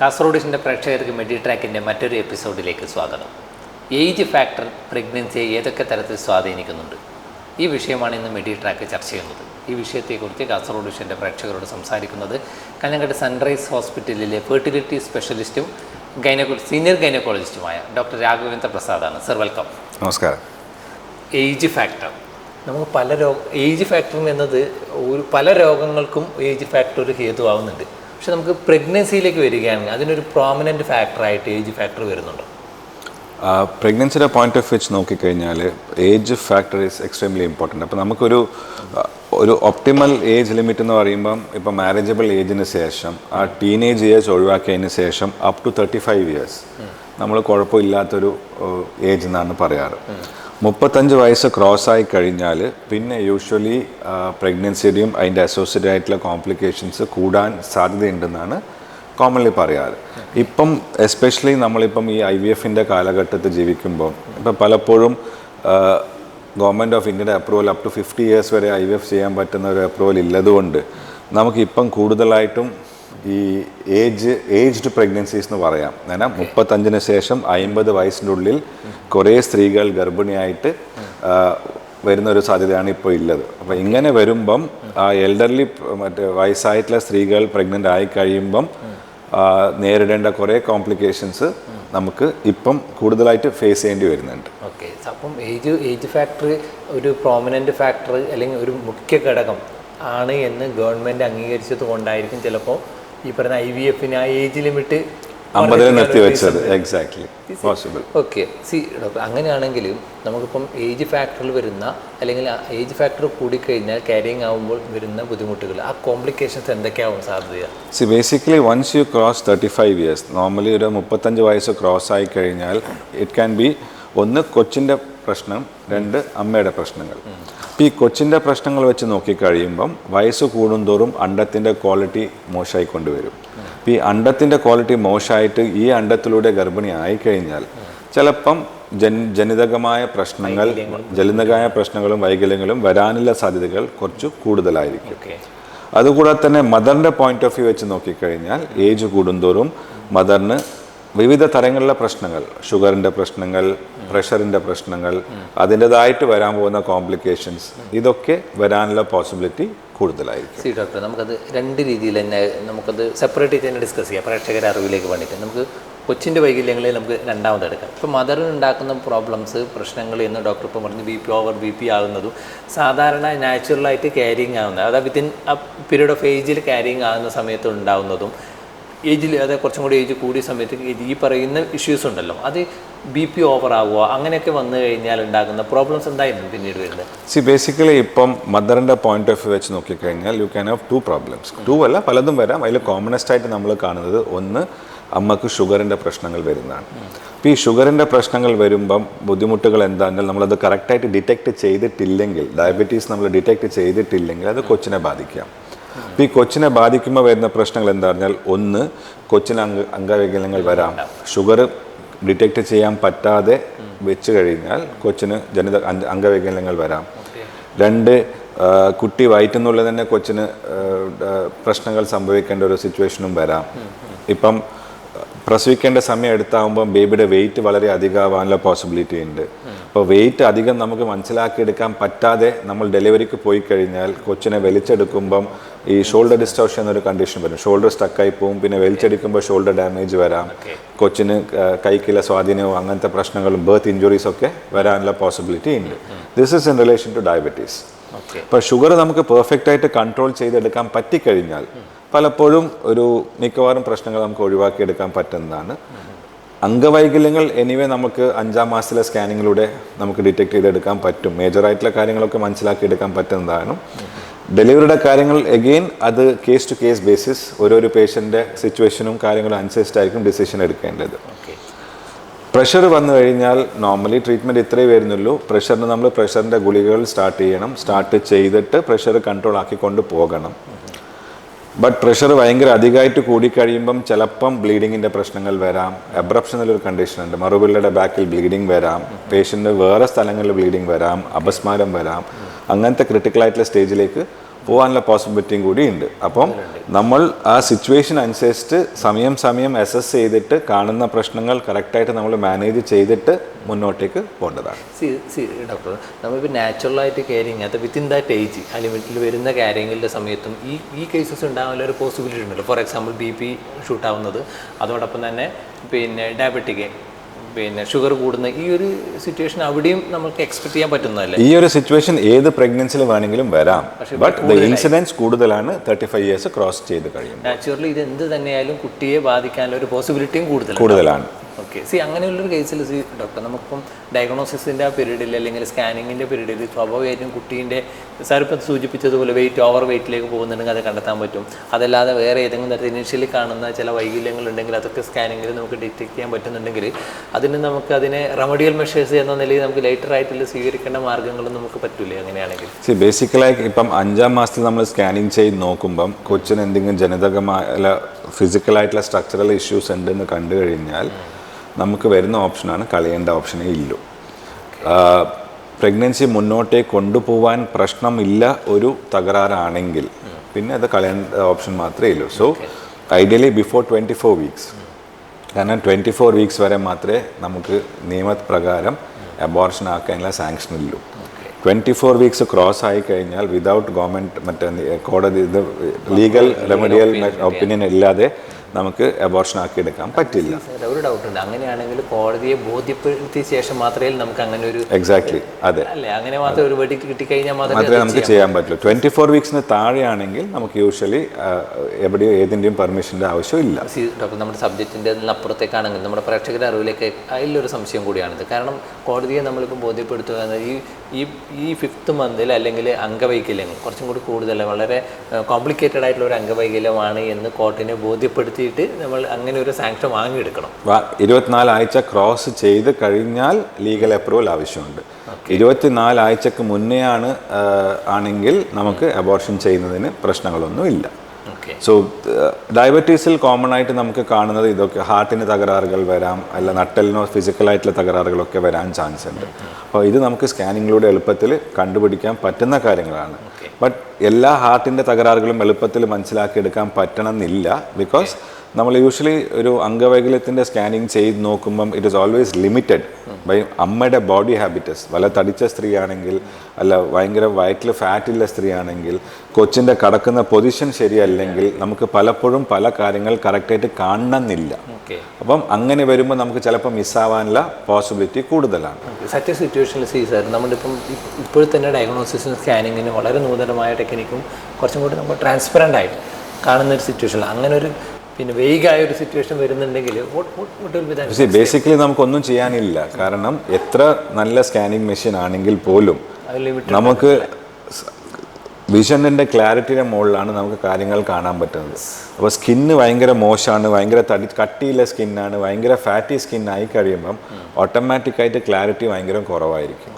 കാസർഗോഡിന്റെ പ്രേക്ഷകർക്ക് മെഡി ട്രാക്കിന്റെ മറ്റൊരു എപ്പിസോഡിലേക്ക് സ്വാഗതം. ഏജ് ഫാക്ടർ പ്രഗ്നൻസിയെ ഏതൊക്കെ തരത്തിൽ സ്വാധീനിക്കുന്നുണ്ട്? ഈ വിഷയമാണ് ഇന്ന് മെഡി ട്രാക്ക് ചർച്ച ചെയ്യുന്നത്. ഈ വിഷയത്തെക്കുറിച്ച് കാസർഗോഡ് വിഷയന്റെ പ്രേക്ഷകരോട് സംസാരിക്കുന്നത് കല്ലങ്കട്ട് സൺറൈസ് ഹോസ്പിറ്റലിലെ ഫെർട്ടിലിറ്റി സ്പെഷ്യലിസ്റ്റും ഗൈനക്കോ സീനിയർ ഗൈനക്കോളജിസ്റ്റുമായ ഡോക്ടർ രാഘവേന്ദ്ര പ്രസാദാണ്. Sir welcome. നമസ്കാരം. Age factor. നമുക്ക് പല രോഗ ഏജ് ഫാക്ടർ എന്നത് ഒരു പല രോഗങ്ങൾക്കും ഏജ് ഫാക്ടർ ഒരു ഹേതുവാകുന്നുണ്ട് പക്ഷെ നമുക്ക് പ്രഗ്നൻസിയിലേക്ക് വരികയാണെങ്കിൽ അതിനൊരു പ്രോമിനന്റ് ഫാക്ടറായിട്ട് ഏജ് ഫാക്ടർ വരുന്നുണ്ട്? പ്രഗ്നൻസിയുടെ പോയിന്റ് ഓഫ് വെച്ച് നോക്കിക്കഴിഞ്ഞാൽ age factor is extremely important അപ്പോൾ നമുക്കൊരു ഒരു ഒപ്റ്റിമൽ ഏജ് ലിമിറ്റ് എന്ന് പറയുമ്പം ഇപ്പോൾ മാരേജബിൾ ഏജിന് ശേഷം ആ ടീനേജ് ഇയേഴ്സ് ഒഴിവാക്കിയതിന് ശേഷം up to thirty five years നമ്മൾ കുഴപ്പമില്ലാത്തൊരു ഏജ് എന്നാണ് പറയാറ്. മുപ്പത്തഞ്ച് വയസ്സ് ക്രോസ് ആയി കഴിഞ്ഞാൽ പിന്നെ യൂഷ്വലി പ്രഗ്നൻസിയുടെയും അതിന്റെ അസോസിയേറ്റഡ് ആയിട്ടുള്ള കോംപ്ലിക്കേഷൻസ് കൂടാൻ സാധ്യതയുണ്ടെന്നാണ് കോമൺലി പറയാറ്. ഇപ്പം എസ്പെഷ്യലി നമ്മളിപ്പം ഈ ഐ വി എഫിന്റെ കാലഘട്ടത്തിൽ ജീവിക്കുമ്പോൾ ഇപ്പം പലപ്പോഴും ഗവൺമെന്റ് ഓഫ് ഇന്ത്യയുടെ approval up to fifty years വരെ ഐ വി എഫ് ചെയ്യാൻ പറ്റുന്ന ഒരു അപ്രൂവൽ ഇല്ലതുകൊണ്ട് നമുക്കിപ്പം കൂടുതലായിട്ടും ഈ ഏജ് ഏജ്ഡ് പ്രഗ്നൻസീസ് എന്ന് പറയാം. അങ്ങനെ മുപ്പത്തഞ്ചിന് ശേഷം അമ്പത് വയസ്സിന്റെ ഉള്ളിൽ കുറേ സ്ത്രീകൾ ഗർഭിണിയായിട്ട് വരുന്ന ഒരു സാധ്യതയാണ് ഇപ്പോൾ ഉള്ളത് അപ്പോൾ ഇങ്ങനെ വരുമ്പം ആ എൽഡർലി മറ്റേ വയസ്സായിട്ടുള്ള സ്ത്രീകൾ പ്രഗ്നന്റ് ആയി കഴിയുമ്പം നേരിടേണ്ട കുറേ കോംപ്ലിക്കേഷൻസ് നമുക്ക് ഇപ്പം കൂടുതലായിട്ട് ഫേസ് ചെയ്യേണ്ടി വരുന്നുണ്ട്. ഓക്കെ. അപ്പം ഏജ് ഏജ് ഫാക്ടർ ഒരു പ്രോമിനന്റ് ഫാക്ടർ അല്ലെങ്കിൽ ഒരു മുഖ്യ ഘടകം ആണ് എന്ന് ഗവൺമെന്റ് അംഗീകരിച്ചത് കൊണ്ടായിരിക്കും ചിലപ്പോൾ ഈ പറഞ്ഞ ഐ വി എഫിന് ആ ഏജ് ലിമിറ്റ് അമ്പതിൽ നിർത്തി വെച്ചത്. Exactly possible okay see doctor അങ്ങനെയാണെങ്കിൽ നമുക്കിപ്പം ഏജ് ഫാക്ടറിൽ വരുന്ന അല്ലെങ്കിൽ ഏജ് ഫാക്ടർ കൂടിക്കഴിഞ്ഞാൽ ക്യാരിങ് ആകുമ്പോൾ വരുന്ന ബുദ്ധിമുട്ടുകൾ ആ കോംപ്ലിക്കേഷൻസ് എന്തൊക്കെയാവും സാധ്യത? See basically once you cross thirty five years normally ഒരു മുപ്പത്തഞ്ച് വയസ്സ് ക്രോസ് ആയി കഴിഞ്ഞാൽ ഇറ്റ് ക്യാൻ ബി ഒന്ന് കൊച്ചിന്റെ പ്രശ്നം രണ്ട് അമ്മയുടെ പ്രശ്നങ്ങൾ. അപ്പോൾ ഈ കൊച്ചിന്റെ പ്രശ്നങ്ങൾ വെച്ച് നോക്കിക്കഴിയുമ്പം വയസ്സ് കൂടുന്തോറും അണ്ടത്തിന്റെ ക്വാളിറ്റി മോശമായിക്കൊണ്ട് വരും ഈ അണ്ടത്തിന്റെ ക്വാളിറ്റി മോശമായിട്ട് ഈ അണ്ടത്തിലൂടെ ഗർഭിണി ആയിക്കഴിഞ്ഞാൽ ചിലപ്പം ജൻ ജനിതകമായ പ്രശ്നങ്ങൾ ജനിതകമായ പ്രശ്നങ്ങളും വൈകല്യങ്ങളും വരാനുള്ള സാധ്യതകൾ കുറച്ച് കൂടുതലായിരിക്കും. അതുകൂടാതെ തന്നെ മദറിന്റെ പോയിന്റ് ഓഫ് വ്യൂ വെച്ച് നോക്കിക്കഴിഞ്ഞാൽ ഏജ് കൂടുന്തോറും മദറിന് വിവിധ തരങ്ങളിലെ പ്രശ്നങ്ങൾ. ഷുഗറിന്റെ പ്രശ്നങ്ങൾ പ്രഷറിന്റെ പ്രശ്നങ്ങൾ അതിന്റെതായിട്ട് വരാൻ പോകുന്ന കോംപ്ലിക്കേഷൻസ് ഇതൊക്കെ വരാനുള്ള പോസിബിലിറ്റി കൂടുതലായിരിക്കും. സി ഡോക്ടർ നമുക്കത് രണ്ട് രീതിയിൽ തന്നെ നമുക്കത് സെപ്പറേറ്റ് ചെയ്ത് തന്നെ ഡിസ്കസ് ചെയ്യാം. പ്രേക്ഷകരെ അറിവിലേക്ക് വേണ്ടിയിട്ട്. നമുക്ക് കൊച്ചിന്റെ വൈകല്യങ്ങളിൽ നമുക്ക് രണ്ടാമത് എടുക്കാം. ഇപ്പോൾ മദറിന് ഉണ്ടാക്കുന്ന പ്രോബ്ലംസ് പ്രശ്നങ്ങൾ എന്ന് ഡോക്ടർ ഇപ്പം പറഞ്ഞു B P over B P ആകുന്നതും സാധാരണ നാച്ചുറലായിട്ട് ക്യാരിങ് ആകുന്നത് അതായത് വിത്തിൻ ആ പീരീഡ് ഓഫ് ഏജിൽ ക്യാരിങ് ആകുന്ന സമയത്ത് ഉണ്ടാകുന്നതും ഏജിൽ അതായത് കുറച്ചും കൂടി ഏജ് കൂടിയ സമയത്ത് ഈ പറയുന്ന ഇഷ്യൂസ് ഉണ്ടല്ലോ. അത് ബി പി ഓവർ ആവുക അങ്ങനെയൊക്കെ വന്നു കഴിഞ്ഞാൽ ഉണ്ടാകുന്ന പ്രോബ്ലംസ് എന്തായിരുന്നു പിന്നീട് വരുന്നത്? സി ബേസിക്കലി ഇപ്പം മദറിന്റെ പോയിന്റ് ഓഫ് വ്യൂ വെച്ച് നോക്കിക്കഴിഞ്ഞാൽ you can have two problems too അല്ല പലതും വരാം. അതിൽ കോമണസ്റ്റ് ആയിട്ട് നമ്മൾ കാണുന്നത് ഒന്ന് അമ്മയ്ക്ക് ഷുഗറിന്റെ പ്രശ്നങ്ങൾ വരുന്നതാണ്. അപ്പോൾ ഈ ഷുഗറിന്റെ പ്രശ്നങ്ങൾ വരുമ്പം ബുദ്ധിമുട്ടുകൾ എന്താണെന്നാൽ നമ്മളത് കറക്റ്റായിട്ട് ഡിറ്റക്ട് ചെയ്തിട്ടില്ലെങ്കിൽ ഡയബറ്റീസ് നമ്മൾ ഡിറ്റക്ട് ചെയ്തിട്ടില്ലെങ്കിൽ അത് കൊച്ചിനെ ബാധിക്കാം. അപ്പോൾ ഈ കൊച്ചിനെ ബാധിക്കുമ്പോൾ വരുന്ന പ്രശ്നങ്ങൾ എന്താ പറഞ്ഞാൽ ഒന്ന് കൊച്ചിന് അംഗ അംഗവൈകല്യങ്ങൾ വരാം. ഷുഗർ ഡിറ്റക്ട് ചെയ്യാൻ പറ്റാതെ വെച്ച് കഴിഞ്ഞാൽ കൊച്ചിന് ജനിത അംഗ- അംഗവൈകല്യങ്ങൾ വരാം. രണ്ട് കുട്ടി വയറ്റുന്നുള്ളിൽ തന്നെ കൊച്ചിന് പ്രശ്നങ്ങൾ സംഭവിക്കേണ്ട ഒരു സിറ്റുവേഷനും വരാം. ഇപ്പം പ്രസവിക്കേണ്ട സമയം എടുത്താകുമ്പം ബേബിയുടെ വെയിറ്റ് വളരെ അധികമാവാനുള്ള പോസിബിലിറ്റി ഉണ്ട്. അപ്പോൾ വെയിറ്റ് അധികം നമുക്ക് മനസ്സിലാക്കിയെടുക്കാൻ പറ്റാതെ നമ്മൾ ഡെലിവറിക്ക് പോയി കഴിഞ്ഞാൽ കൊച്ചിനെ വലിച്ചെടുക്കുമ്പം ഈ ഷോൾഡർ ഡിസ്റ്റോർഷൻ എന്നൊരു കണ്ടീഷൻ വരും. ഷോൾഡർ സ്റ്റക്കായി പോകും പിന്നെ വലിച്ചെടുക്കുമ്പോൾ ഷോൾഡർ ഡാമേജ് വരാം. കൊച്ചിന് കൈക്കുള്ള സ്വാധീനവും അങ്ങനത്തെ പ്രശ്നങ്ങളും ബർത്ത് ഇഞ്ചുറീസ് ഒക്കെ വരാനുള്ള പോസിബിലിറ്റി ഉണ്ട്. This is in relation to diabetes അപ്പൊ ഷുഗർ നമുക്ക് പെർഫെക്റ്റ് ആയിട്ട് കൺട്രോൾ ചെയ്തെടുക്കാൻ പറ്റിക്കഴിഞ്ഞാൽ പലപ്പോഴും ഒരു മിക്കവാറും പ്രശ്നങ്ങൾ നമുക്ക് ഒഴിവാക്കിയെടുക്കാൻ പറ്റുന്നതാണ്. അംഗവൈകല്യങ്ങൾ എനിവേ നമുക്ക് അഞ്ചാം മാസത്തിലെ സ്കാനിങ്ങിലൂടെ നമുക്ക് ഡിറ്റക്ട് ചെയ്തെടുക്കാൻ പറ്റും. മേജറായിട്ടുള്ള കാര്യങ്ങളൊക്കെ മനസ്സിലാക്കിയെടുക്കാൻ പറ്റുന്നതാണ്. ഡെലിവറിയുടെ കാര്യങ്ങൾ എഗെയിൻ അത് കേസ് ടു കേസ് ബേസിസ് ഓരോരോ പേഷ്യന്റെ സിറ്റുവേഷനും കാര്യങ്ങളും അനുസരിച്ചിട്ടായിരിക്കും ഡിസിഷൻ എടുക്കേണ്ടത്. ഓക്കെ പ്രഷർ വന്നു കഴിഞ്ഞാൽ നോർമലി ട്രീറ്റ്മെന്റ് ഇത്രേ വരുന്നുള്ളൂ. പ്രഷറിന് നമ്മൾ പ്രഷറിന്റെ ഗുളികകൾ സ്റ്റാർട്ട് ചെയ്യണം. സ്റ്റാർട്ട് ചെയ്തിട്ട് പ്രഷർ കൺട്രോൾ ആക്കിക്കൊണ്ട് പോകണം. ബട്ട് പ്രഷർ ഭയങ്കര അധികമായിട്ട് കൂടിക്കഴിയുമ്പം ചിലപ്പം ബ്ലീഡിങ്ങിന്റെ പ്രശ്നങ്ങൾ വരാം. അബ്രപ്ഷൻ എന്നൊരു കണ്ടീഷൻ ഉണ്ട്. മറുപിള്ളയുടെ ബാക്കിൽ ബ്ലീഡിങ് വരാം. പേഷ്യന്റ് വേറെ സ്ഥലങ്ങളിൽ ബ്ലീഡിങ് വരാം. അപസ്മാരം വരാം. അങ്ങനത്തെ ക്രിട്ടിക്കൽ ആയിട്ടുള്ള സ്റ്റേജിലേക്ക് പോകാനുള്ള പോസിബിലിറ്റിയും കൂടി ഉണ്ട്. അപ്പം നമ്മൾ ആ സിറ്റുവേഷൻ അനുസരിച്ചിട്ട് സമയം സമയം അസസ് ചെയ്തിട്ട് കാണുന്ന പ്രശ്നങ്ങൾ കറക്റ്റായിട്ട് നമ്മൾ മാനേജ് ചെയ്തിട്ട് മുന്നോട്ടേക്ക് പോകേണ്ടതാണ്. സി സി ഡോക്ടർ നമ്മളിപ്പോൾ നാച്ചുറലായിട്ട് കെയറിങ് അത് വിത്തിൻ ദാറ്റ് ഏജ് ആ ലിമിറ്റിൽ വരുന്ന കാര്യങ്ങളുടെ സമയത്തും ഈ ഈ കേസസ് ഉണ്ടാകാനുള്ള ഒരു പോസിബിലിറ്റി ഉണ്ടല്ലോ. ഫോർ എക്സാമ്പിൾ ബി പി ഷൂട്ടാവുന്നത് അതോടൊപ്പം തന്നെ പിന്നെ ഡയബറ്റിക് പിന്നെ ഷുഗർ കൂടുന്ന ഈ ഒരു സിറ്റുവേഷൻ അവിടെയും നമുക്ക് എക്സ്പെക്ട് ചെയ്യാൻ പറ്റുന്നതല്ലേ? ഈ ഒരു സിറ്റുവേഷൻ ഏത് പ്രഗ്നൻസിൽ വേണമെങ്കിലും വരാം. ബട്ട് ഇൻസിഡൻസ് കൂടുതലാണ് തേർട്ടി ഫൈവ് ഇയേഴ്സ് ക്രോസ് ചെയ്ത് കഴിയും നാച്ചുറലി ഇത് എന്ത് തന്നെയായാലും കുട്ടിയെ ബാധിക്കാനുള്ള ഒരു പോസിബിലിറ്റിയും കൂടുതലാണ്. ഓക്കെ സി അങ്ങനെയുള്ളൊരു കേസിൽ സി ഡോക്ടർ നമുക്കിപ്പം ഡയഗ്നോസിസിന്റെ ആ പീരീഡിൽ അല്ലെങ്കിൽ സ്കാനിങ്ങിന്റെ പീരീഡിൽ സ്വാഭാവികമായിട്ടും കുട്ടീന്റെ സാർ ഇപ്പം സൂചിപ്പിച്ചതുപോലെ വെയിറ്റ് ഓവർ വെയിറ്റിലേക്ക് പോകുന്നുണ്ടെങ്കിൽ അത് കണ്ടെത്താൻ പറ്റും. അതല്ലാതെ വേറെ ഏതെങ്കിലും തരത്തിൽ ഇനീഷ്യലി കാണുന്ന ചില വൈകല്യങ്ങളുണ്ടെങ്കിൽ അതൊക്കെ സ്കാനിങ്ങിൽ നമുക്ക് ഡിറ്റക്ട് ചെയ്യാൻ പറ്റുന്നുണ്ടെങ്കിൽ അതിന് നമുക്ക് അതിനെ റെമഡിയൽ മെഷേഴ്സ് എന്ന നിലയിൽ നമുക്ക് ലേറ്റർ ആയിട്ടുള്ള സ്വീകരിക്കേണ്ട മാർഗങ്ങളും നമുക്ക് പറ്റൂലേ അങ്ങനെയാണെങ്കിൽ? സി ബേസിക്കലായി ഇപ്പം അഞ്ചാം മാസത്തിൽ നമ്മൾ സ്കാനിങ് ചെയ്ത് നോക്കുമ്പം കൊച്ചിന് എന്തെങ്കിലും ജനിതകമായ ഫിസിക്കലായിട്ടുള്ള സ്ട്രക്ചറൽ ഇഷ്യൂസ് ഉണ്ടെന്ന് കണ്ടു കഴിഞ്ഞാൽ നമുക്ക് വരുന്ന ഓപ്ഷനാണ് കളയേണ്ട ഓപ്ഷനേ ഇല്ലൂ. പ്രഗ്നൻസി മുന്നോട്ടേ കൊണ്ടുപോകാൻ പ്രശ്നമില്ല ഒരു തകരാറാണെങ്കിൽ പിന്നെ അത് കളയേണ്ട ഓപ്ഷൻ മാത്രമേ ഉള്ളൂ so ideally before twenty four weeks കാരണം ട്വന്റി ഫോർ വീക്സ് വരെ മാത്രമേ നമുക്ക് നിയമപ്രകാരം അബോർഷൻ ആക്കാനുള്ള സാങ്ഷൻ ഉള്ളൂ ട്വന്റി ഫോർ വീക്സ് ക്രോസ് ആയി കഴിഞ്ഞാൽ വിതൗട്ട് ഗവൺമെന്റ് മറ്റേ കോടതി ഇത് ലീഗൽ റെമഡിയൽ ഒപ്പീനിയൻ ഇല്ലാതെ നമുക്ക് അബോർഷൻ ആക്കി എടുക്കാൻ പറ്റില്ല ഒരു ഡൗട്ട് ഉണ്ട്. അങ്ങനെയാണെങ്കിൽ കോടതിയെ ബോധ്യപ്പെടുത്തിയ ശേഷം മാത്രമേ നമുക്ക് അങ്ങനെ ഒരു എക്സാക്ട്ലി അതെ. അല്ലേ? അങ്ങനെ മാത്രം ഒരു വെടി കിട്ടിക്കഴിഞ്ഞാൽ മാത്രമേ മാത്രമേ നമുക്ക് ചെയ്യാൻ പറ്റുള്ളൂ. ട്വന്റി ഫോർ വീക്സിന് താഴെയാണെങ്കിൽ നമുക്ക് യൂഷ്വലി എവിടെയോ ഏതിന്റെയും പെർമിഷന്റെ ആവശ്യമില്ല. ഡോക്ടർ നമ്മുടെ സബ്ജക്റ്റിന്റെ അപ്പുറത്തേക്കാണെങ്കിൽ നമ്മുടെ പ്രേക്ഷകരുടെ അറിവിലേക്ക് അതിലൊരു സംശയം കൂടിയാണിത്. കാരണം കോടതിയെ നമ്മളിപ്പോൾ ബോധ്യപ്പെടുത്തുക എന്നത് ഈ ഈ ഈ ഫിഫ്ത്ത് മന്തിൽ അല്ലെങ്കിൽ അംഗവൈകല്യങ്ങൾ കുറച്ചും കൂടി കൂടുതൽ വളരെ കോംപ്ലിക്കേറ്റഡ് ആയിട്ടുള്ള ഒരു അംഗവൈകല്യമാണ് എന്ന് കോർട്ടിനെ ബോധ്യപ്പെടുത്തിയിട്ട് നമ്മൾ അങ്ങനെ ഒരു സാങ്ഷൻ വാങ്ങിയെടുക്കണം. ഇരുപത്തിനാല് ആഴ്ച ക്രോസ് ചെയ്ത് കഴിഞ്ഞാൽ ലീഗൽ അപ്രൂവൽ ആവശ്യമുണ്ട്. ഇരുപത്തിനാല് ആഴ്ചക്ക് മുന്നെയാണ് ആണെങ്കിൽ നമുക്ക് അബോർഷൻ ചെയ്യുന്നതിന് പ്രശ്നങ്ങളൊന്നും ഇല്ല സോ ഡയബറ്റീസിൽ കോമൺ ആയിട്ട് നമുക്ക് കാണുന്നത് ഇതൊക്കെ ഹാർട്ടിന് തകരാറുകൾ വരാം അല്ല നട്ടലിനോ ഫിസിക്കലായിട്ടുള്ള തകരാറുകളൊക്കെ വരാൻ ചാൻസ് ഉണ്ട്. അപ്പോൾ ഇത് നമുക്ക് സ്കാനിങ്ങിലൂടെ എളുപ്പത്തിൽ കണ്ടുപിടിക്കാൻ പറ്റുന്ന കാര്യങ്ങളാണ്. ബട്ട് എല്ലാ ഹാർട്ടിന്റെ തകരാറുകളും എളുപ്പത്തിൽ മനസ്സിലാക്കിയെടുക്കാൻ പറ്റണമെന്നില്ല ബിക്കോസ് നമ്മൾ യൂഷ്വലി ഒരു അംഗവൈകല്യത്തിന്റെ സ്കാനിങ് ചെയ്ത് നോക്കുമ്പം it is always limited by അമ്മയുടെ ബോഡി ഹാബിറ്റസ് വല്ല തടിച്ച സ്ത്രീ ആണെങ്കിൽ അല്ല ഭയങ്കര വയറ്റിൽ ഫാറ്റുള്ള സ്ത്രീ ആണെങ്കിൽ കൊച്ചിന്റെ കടക്കുന്ന പൊസിഷൻ ശരിയല്ലെങ്കിൽ നമുക്ക് പലപ്പോഴും പല കാര്യങ്ങൾ കറക്റ്റായിട്ട് കാണണമെന്നില്ല. ഓക്കെ അപ്പം അങ്ങനെ വരുമ്പോൾ നമുക്ക് ചിലപ്പോൾ മിസ്സാവാനുള്ള പോസിബിലിറ്റി കൂടുതലാണ്. സച്ച് സിറ്റുവേഷനിൽ സി സാർ നമ്മളിപ്പം ഇപ്പോൾ തന്നെ ഡയഗ്നോസിസും സ്കാനിങ്ങിന് വളരെ നൂതനമായ ടെക്നിക്കും കുറച്ചും കൂടി നമ്മൾ ട്രാൻസ്പെറന്റ് ആയിട്ട് കാണുന്ന ഒരു സിറ്റുവേഷൻ അങ്ങനെ ഒരു പിന്നെ വെയ്ഗായ ഒരു സിറ്റുവേഷൻ വരുന്നുണ്ടെങ്കിൽ ബേസിക്കലി നമുക്കൊന്നും ചെയ്യാനില്ല. കാരണം എത്ര നല്ല സ്കാനിങ് മെഷീൻ ആണെങ്കിൽ പോലും നമുക്ക് വിഷനിന്റെ ക്ലാരിറ്റിയുടെ മുകളിലാണ് നമുക്ക് കാര്യങ്ങൾ കാണാൻ പറ്റുന്നത്. അപ്പോൾ സ്കിന്ന് ഭയങ്കര മോശമാണ് ഭയങ്കര തടി കട്ടിയുള്ള സ്കിന്നാണ് ഭയങ്കര ഫാറ്റി സ്കിന്നായി കഴിയുമ്പം ഓട്ടോമാറ്റിക്കായിട്ട് ക്ലാരിറ്റി ഭയങ്കര കുറവായിരിക്കും.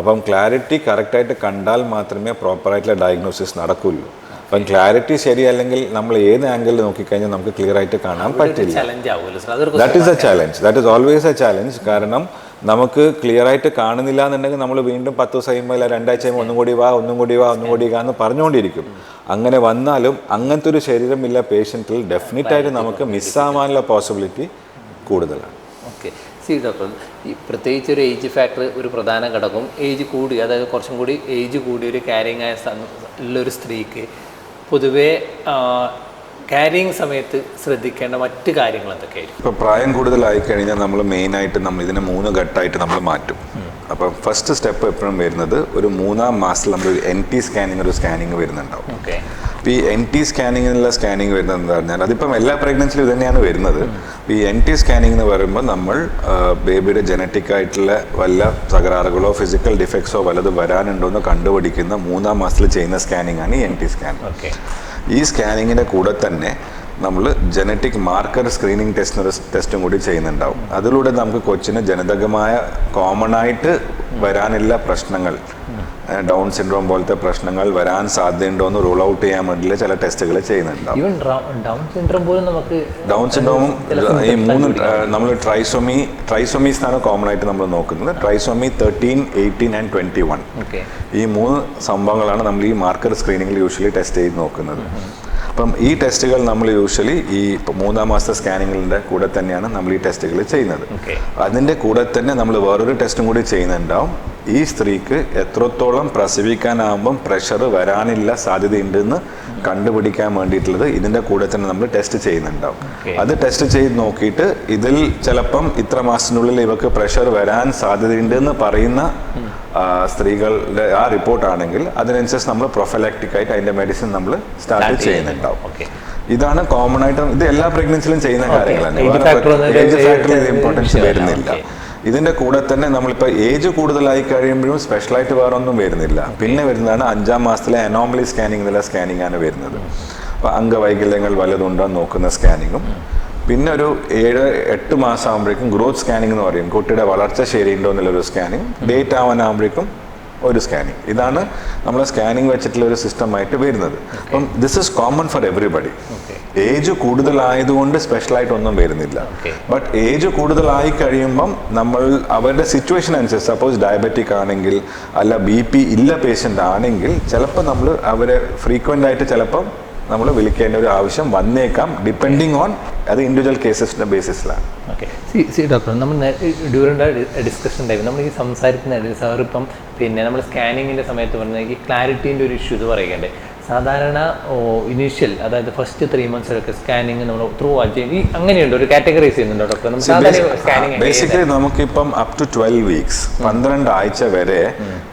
അപ്പം ക്ലാരിറ്റി കറക്റ്റായിട്ട് കണ്ടാൽ മാത്രമേ പ്രോപ്പറായിട്ടുള്ള ഡയഗ്നോസിസ് നടക്കുള്ളൂ. അപ്പം ക്ലാരിറ്റി ശരിയല്ലെങ്കിൽ നമ്മൾ ഏത് ആംഗിളിൽ നോക്കിക്കഴിഞ്ഞാൽ നമുക്ക് ക്ലിയർ ആയിട്ട് കാണാൻ പറ്റില്ല. That is a challenge that is always a challenge കാരണം നമുക്ക് ക്ലിയർ ആയിട്ട് കാണുന്നില്ല എന്നുണ്ടെങ്കിൽ നമ്മൾ വീണ്ടും പത്ത് ദിവസം കഴിയുമ്പോൾ അല്ല രണ്ടാഴ്ച കഴിയുമ്പോൾ ഒന്നും കൂടി വാ ഒന്നും കൂടി വാ ഒന്നും കൂടി വാ എന്ന് പറഞ്ഞുകൊണ്ടിരിക്കും. അങ്ങനെ വന്നാലും അങ്ങനത്തെ ഒരു ശരീരമില്ല പേഷ്യന്റിൽ ഡെഫിനറ്റ് ആയിട്ട് നമുക്ക് മിസ്സാവാനുള്ള പോസിബിലിറ്റി കൂടുതലാണ്. ഓക്കെ സി ഡോക്ടർ ഈ പ്രത്യേകിച്ച് ഒരു ഏജ് ഫാക്ടർ ഒരു പ്രധാന ഘടകം ഏജ് കൂടി അതായത് കുറച്ചും കൂടി ഏജ് കൂടി ഒരു ക്യാരിങ് ആയ ഉള്ളൊരു സ്ത്രീക്ക് പൊതുവേ ക്യാരിങ് സമയത്ത് ശ്രദ്ധിക്കേണ്ട മറ്റ് കാര്യങ്ങൾ എന്തൊക്കെയായിരിക്കും? ഇപ്പോൾ പ്രായം കൂടുതലായി കഴിഞ്ഞാൽ നമ്മൾ മെയിനായിട്ട് നമ്മൾ ഇതിനെ മൂന്ന് ഘട്ടമായിട്ട് നമ്മൾ മാറ്റും. അപ്പം ഫസ്റ്റ് സ്റ്റെപ്പ് എപ്പോഴും വരുന്നത് ഒരു മൂന്നാം മാസത്തിൽ നമ്മൾ ഒരു എൻ ടി സ്കാനിങ് ഒരു സ്കാനിങ് വരുന്നുണ്ടാവും. ഓക്കെ ഈ എൻ ടി സ്കാനിങ്ങിനുള്ള സ്കാനിങ് വരുന്നത് എന്താ പറഞ്ഞാൽ അതിപ്പം എല്ലാ പ്രഗ്നൻസിലും തന്നെയാണ് വരുന്നത്. ഈ എൻ ടി സ്കാനിങ് എന്ന് പറയുമ്പോൾ നമ്മൾ ബേബിയുടെ ജനറ്റിക് ആയിട്ടുള്ള വല്ല തകരാറുകളോ ഫിസിക്കൽ ഡിഫക്ട്സോ വല്ലത് വരാനുണ്ടോ എന്ന് കണ്ടുപിടിക്കുന്ന മൂന്നാം മാസത്തിൽ ചെയ്യുന്ന സ്കാനിങ് ആണ് ഈ എൻ ടി സ്കാൻ ഈ സ്കാനിങ്ങിന്റെ കൂടെ തന്നെ നമ്മൾ ജനറ്റിക് മാർക്കർ സ്ക്രീനിങ് ടെസ്റ്റ് ടെസ്റ്റും കൂടി ചെയ്യുന്നുണ്ടാവും. അതിലൂടെ നമുക്ക് കൊച്ചിന് ജനിതകമായ കോമൺ ആയിട്ട് വരാനുള്ള പ്രശ്നങ്ങൾ ഡൗൺ സിൻഡ്രോം പോലത്തെ പ്രശ്നങ്ങൾ വരാൻ സാധ്യതയുണ്ടോ എന്ന് റൂൾ ഔട്ട് ചെയ്യാൻ വേണ്ടിയുള്ള ചില ടെസ്റ്റുകൾ ചെയ്യുന്നുണ്ടാവും ഈവൻ ഡൗൺ സിൻഡ്രോം പോലും നമുക്ക് ഡൗൺ സിൻഡ്രോമും ഈ മൂന്ന് നമ്മൾ ട്രൈസോമി ട്രൈസോമീസ് ആണ് കോമൺ ആയിട്ട് നമ്മൾ നോക്കുന്നത്. Trisomy thirteen eighteen and twenty one ഈ മൂന്ന് സംഭവങ്ങളാണ് നമ്മൾ ഈ മാർക്കർ സ്ക്രീനിങ്ങിൽ യൂഷ്വലി ടെസ്റ്റ് ചെയ്ത് നോക്കുന്നത്. അപ്പം ഈ ടെസ്റ്റുകൾ നമ്മൾ യൂഷ്വലി ഈ മൂന്നാം മാസത്തെ സ്കാനിങ്ങിന്റെ കൂടെ തന്നെയാണ് നമ്മൾ ഈ ടെസ്റ്റുകൾ ചെയ്യുന്നത്. അതിന്റെ കൂടെ തന്നെ നമ്മൾ വേറൊരു ടെസ്റ്റും കൂടി ചെയ്യുന്നുണ്ടാവും. ഈ സ്ത്രീക്ക് എത്രത്തോളം പ്രസവിക്കാനാകുമ്പം പ്രഷർ വരാനില്ല സാധ്യതയുണ്ടെന്ന് കണ്ടുപിടിക്കാൻ വേണ്ടിയിട്ടുള്ളത് ഇതിന്റെ കൂടെ തന്നെ നമ്മൾ ടെസ്റ്റ് ചെയ്യുന്നുണ്ടാവും. അത് ടെസ്റ്റ് ചെയ്ത് നോക്കിയിട്ട് ഇതിൽ ചിലപ്പം ഇത്ര മാസത്തിനുള്ളിൽ ഇവക്ക് പ്രഷർ വരാൻ സാധ്യതയുണ്ടെന്ന് പറയുന്ന സ്ത്രീകളുടെ ആ റിപ്പോർട്ടാണെങ്കിൽ അതിനനുസരിച്ച് നമ്മൾ പ്രൊഫലാക്റ്റിക് ആയിട്ട് അതിന്റെ മെഡിസിൻ നമ്മൾ സ്റ്റാർട്ട് ചെയ്യുന്നുണ്ടാവും. ഓക്കെ ഇതാണ് കോമൺ ആയിട്ട് ഇത് എല്ലാ പ്രഗ്നൻസിലും ചെയ്യുന്ന കാര്യങ്ങളാണ് ഇമ്പോർട്ടൻസ് വരുന്നില്ല. ഇതിന്റെ കൂടെ തന്നെ നമ്മളിപ്പോൾ ഏജ് കൂടുതലായി കഴിയുമ്പോഴും സ്പെഷ്യലായിട്ട് വേറെ ഒന്നും വരുന്നില്ല. പിന്നെ വരുന്നതാണ് അഞ്ചാം മാസത്തിലെ അനോമലി സ്കാനിങ് എന്നുള്ള സ്കാനിങ് ആണ് വരുന്നത്. അപ്പോൾ അംഗവൈകല്യങ്ങൾ വല്ലതുണ്ടോ എന്ന് നോക്കുന്ന സ്കാനിങ്ങും പിന്നെ ഒരു ഏഴ് എട്ട് മാസം ആകുമ്പോഴേക്കും ഗ്രോത്ത് സ്കാനിങ് എന്ന് പറയും. കുട്ടിയുടെ വളർച്ച ശരിയുണ്ടോ എന്നുള്ളൊരു സ്കാനിങ് ഡേറ്റ് ആവാനാകുമ്പോഴേക്കും ഒരു സ്കാനിങ് ഇതാണ് നമ്മൾ സ്കാനിങ് വെച്ചിട്ടുള്ള ഒരു സിസ്റ്റം ആയിട്ട് വരുന്നത്. അപ്പം this is common for everybody age കൂടുതലായതുകൊണ്ട് സ്പെഷ്യലായിട്ട് ഒന്നും വരുന്നില്ല. ബട്ട് ഏജ് കൂടുതലായി കഴിയുമ്പം നമ്മൾ അവരുടെ സിറ്റുവേഷൻ അനുസരിച്ച് സപ്പോസ് ഡയബറ്റിക് ആണെങ്കിൽ അല്ല ബി പി ഇല്ല പേഷ്യന്റ് ആണെങ്കിൽ ചിലപ്പോൾ നമ്മൾ അവരെ ഫ്രീക്വന്റ് ആയിട്ട് ചിലപ്പം നമ്മൾ വിളിക്കേണ്ട ഒരു ആവശ്യം വന്നേക്കാം ഡിപ്പെൻഡിങ് ഓൺ അത് ഇൻഡിവിജ്വൽ കേസസിന്റെ ബേസിസിലാണ് ഓക്കെ സി സി ഡോക്ടർ നമ്മൾ ഡ്യൂറിന്റെ ഡിസ്കഷൻ ടൈം നമ്മൾ ഈ സംസാരിക്കുന്ന സാർ ഇപ്പം പിന്നെ നമ്മൾ സ്കാനിങ്ങിന്റെ സമയത്ത് പറഞ്ഞാൽ ഈ ക്ലാരിറ്റീന്റെ ഒരു ഇഷ്യൂ ഇത് പറയുകയുണ്ട് സാധാരണ ഇനീഷ്യൽ അതായത് ഫസ്റ്റ് ത്രീ മന്ത്സിലൊക്കെ സ്കാനിങ് നമ്മൾ ത്രൂ ഈ അങ്ങനെയുണ്ട് ഒരു കാറ്റഗറൈസ് ചെയ്യുന്നുണ്ടോ ഡോക്ടർ ബേസിക്കലി നമുക്കിപ്പം അപ് ടു ട്വൽവ് വീക്സ് പന്ത്രണ്ട് ആഴ്ച വരെ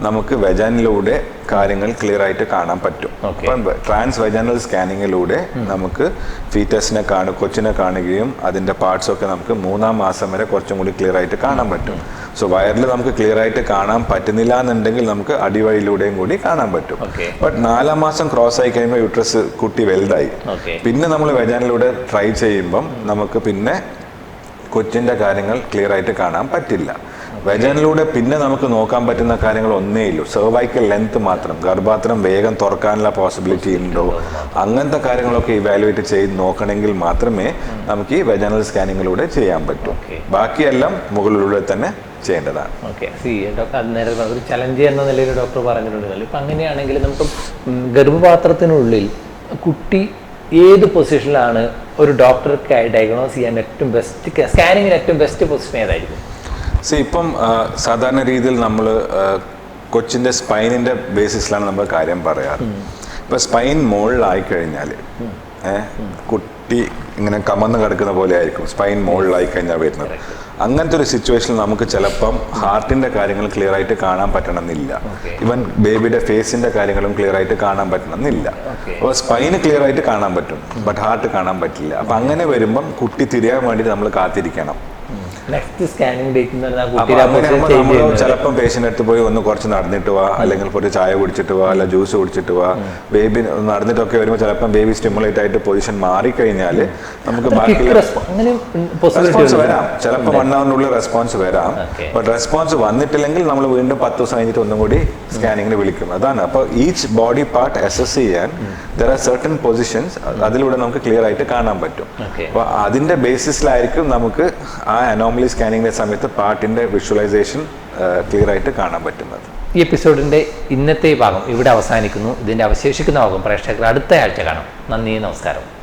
നമുക്ക് വെജാനിലൂടെ കാര്യങ്ങൾ ക്ലിയർ ആയിട്ട് കാണാൻ പറ്റും. അപ്പം ട്രാൻസ് വെജാനൽ സ്കാനിങ്ങിലൂടെ നമുക്ക് ഫീറ്റസിനെ കാണും കൊച്ചിനെ കാണുകയും അതിന്റെ പാർട്സ് ഒക്കെ നമുക്ക് മൂന്നാം മാസം വരെ കുറച്ചും കൂടി ക്ലിയർ ആയിട്ട് കാണാൻ പറ്റും. സോ വയറിൽ നമുക്ക് ക്ലിയർ ആയിട്ട് കാണാൻ പറ്റുന്നില്ല എന്നുണ്ടെങ്കിൽ നമുക്ക് അടിവഴിയിലൂടെയും കൂടി കാണാൻ പറ്റും. ബട്ട് നാലാം മാസം ക്രോസ് ആയി കഴിയുമ്പോൾ യൂട്രസ് കുട്ടി വലുതായി. പിന്നെ നമ്മൾ വെജാനിലൂടെ ട്രൈ ചെയ്യുമ്പം നമുക്ക് പിന്നെ കൊച്ചിന്റെ കാര്യങ്ങൾ ക്ലിയർ ആയിട്ട് കാണാൻ പറ്റില്ല. വെജനിലൂടെ പിന്നെ നമുക്ക് നോക്കാൻ പറ്റുന്ന കാര്യങ്ങൾ ഒന്നേ ഇല്ലൂ. സെർവൈക്കൽ ലെങ്ത് മാത്രം. ഗർഭാത്രം വേഗം തുറക്കാനുള്ള പോസിബിലിറ്റി ഉണ്ടോ? അങ്ങനത്തെ കാര്യങ്ങളൊക്കെ ഇവാലുവേറ്റ് ചെയ്ത് നോക്കണമെങ്കിൽ മാത്രമേ നമുക്ക് ഈ വെജനൽ സ്കാനിങ്ങിലൂടെ ചെയ്യാൻ പറ്റൂ. ബാക്കിയെല്ലാം മുകളിലൂടെ തന്നെ ചെയ്യേണ്ടതാണ്. ഓക്കെ സി ഡോക്ടർ അത് നേരത്തെ പറഞ്ഞ ഒരു ചലഞ്ച് എന്ന നിലയിൽ ഡോക്ടർ പറഞ്ഞിട്ടുണ്ടല്ലോ. ഇപ്പം അങ്ങനെയാണെങ്കിൽ നമുക്ക് ഗർഭപാത്രത്തിനുള്ളിൽ കുട്ടി ഏത് പൊസിഷനിലാണ് ഒരു ഡോക്ടർക്ക് ഡയഗ്നോസ് ചെയ്യാൻ ഏറ്റവും ബെസ്റ്റ് സ്കാനിങ്ങിന് ഏറ്റവും ബെസ്റ്റ് പൊസിഷൻ ഏതായിരിക്കും? സി ഇപ്പം സാധാരണ രീതിയിൽ നമ്മൾ കൊച്ചിന്റെ സ്പൈനിന്റെ ബേസിസിലാണ് നമ്മൾ കാര്യം പറയാറ്. ഇപ്പം സ്പൈൻ മുകളിലായി കഴിഞ്ഞാൽ കുട്ടി ഇങ്ങനെ കമന്ന് കിടക്കുന്ന പോലെ ആയിരിക്കും സ്പൈൻ മുകളിലായി കഴിഞ്ഞാൽ വരുന്നത്. അങ്ങനത്തെ ഒരു സിറ്റുവേഷനിൽ നമുക്ക് ചിലപ്പം ഹാർട്ടിന്റെ കാര്യങ്ങൾ ക്ലിയർ ആയിട്ട് കാണാൻ പറ്റണമെന്നില്ല. ഇവൻ ബേബിയുടെ ഫേസിന്റെ കാര്യങ്ങളും ക്ലിയർ ആയിട്ട് കാണാൻ പറ്റണമെന്നില്ല. അപ്പോൾ സ്പൈന് ക്ലിയർ ആയിട്ട് കാണാൻ പറ്റും ബട്ട് ഹാർട്ട് കാണാൻ പറ്റില്ല അപ്പം അങ്ങനെ വരുമ്പം കുട്ടി തിരിയാൻ വേണ്ടി നമ്മൾ കാത്തിരിക്കണം നെക്സ്റ്റ് സ്കാനിങ് ഡേറ്റ് ചിലപ്പം പേഷ്യന്റ് അടുത്ത് പോയി ഒന്ന് കുറച്ച് നടന്നിട്ട് വാ അല്ലെങ്കിൽ കുറച്ച് ചായ കുടിച്ചിട്ട് വാ അല്ല ജ്യൂസ് കുടിച്ചിട്ട് വാ. ബേബി നടന്നിട്ടൊക്കെ വരുമ്പോൾ ചിലപ്പം ബേബി സ്റ്റിമുലേറ്റ് ആയിട്ട് പൊസിഷൻ മാറിക്കഴിഞ്ഞാൽ നമുക്ക് റെസ്പോൺസ് വരാം. ചിലപ്പോൾ വൺ അവറിനുള്ള റെസ്പോൺസ് വരാം. ബട്ട് റെസ്പോൺസ് വന്നിട്ടില്ലെങ്കിൽ നമ്മൾ വീണ്ടും പത്ത് ദിവസം കഴിഞ്ഞിട്ട് ഒന്നും കൂടി സ്കാനിങ്ങിന് വിളിക്കും. അതാണ്. അപ്പോൾ ഈച്ച് ബോഡി പാർട്ട് അസസ് ചെയ്യാൻ ദർ ആർ സർട്ടൻ പൊസിഷൻസ് അതിലൂടെ നമുക്ക് ക്ലിയർ ആയിട്ട് കാണാൻ പറ്റും. അപ്പൊ അപ്പോൾ അതിന്റെ ബേസിസിലായിരിക്കും നമുക്ക് ആ അനോമലി സ്കാനിങ്ങിന്റെ സമയത്ത് പാർട്ടിന്റെ വിഷ്വലൈസേഷൻ ക്ലിയർ ആയിട്ട് കാണാൻ പറ്റുന്നത്. ഈ എപ്പിസോഡിന്റെ ഇന്നത്തെ ഭാഗം ഇവിടെ അവസാനിക്കുന്നു. ഇതിന്റെ അവശേഷിക്കുന്ന ഭാഗം പ്രേക്ഷകർ അടുത്ത ആഴ്ച കാണാം. നന്ദി നമസ്കാരം.